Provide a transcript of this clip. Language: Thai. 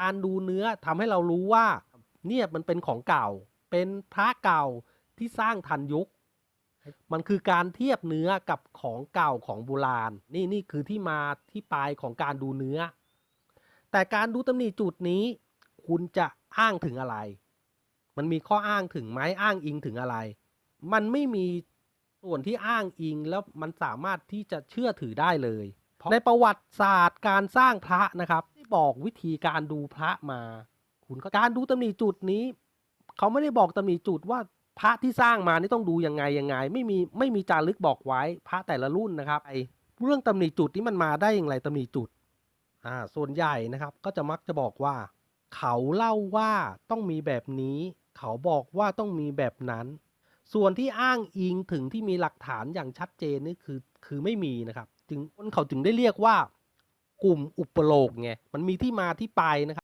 การดูเนื้อทำให้เรารู้ว่าเนี่ยมันเป็นของเก่า เป็นพระเก่าที่สร้างทันยุค มันคือการเทียบเนื้อกับของเก่าของโบราณ นี่นี่คือที่มาที่ไปของการดูเนื้อ แต่การดูตำหนิจุดนี้ คุณจะอ้างถึงอะไร มันมีข้ออ้างถึงไหมอ้างอิงถึงอะไร มันไม่มีส่วนที่อ้างอิงแล้วมันสามารถที่จะเชื่อถือได้เลยเพราะในประวัติศาสตร์การสร้างพระนะครับที่ บอกวิธีการดูพระมา คุณก็การดูตำหนิจุดนี้ เขาไม่ได้บอกตำหนิจุดว่าพระที่สร้างมานี่ต้องดูยังไงยังไง ไม่มีไม่มีจารึกบอกไว้พระแต่ละรุ่นนะครับไอเรื่องตำหนิจุดนี้มันมาได้อย่างไรตำหนิจุดอ่าส่วนใหญ่นะครับก็จะมักจะบอกว่า เขาเล่าว่าต้องมีแบบนี้ เขาบอกว่าต้องมีแบบนั้น ส่วนที่อ้างอิงถึงที่มีหลักฐานอย่างชัดเจนนี่คือคือไม่มีนะครับ จึงคนเขาจึงได้เรียกว่า กลุ่มอุปโลกไงมันมีที่มาที่ไปนะครับ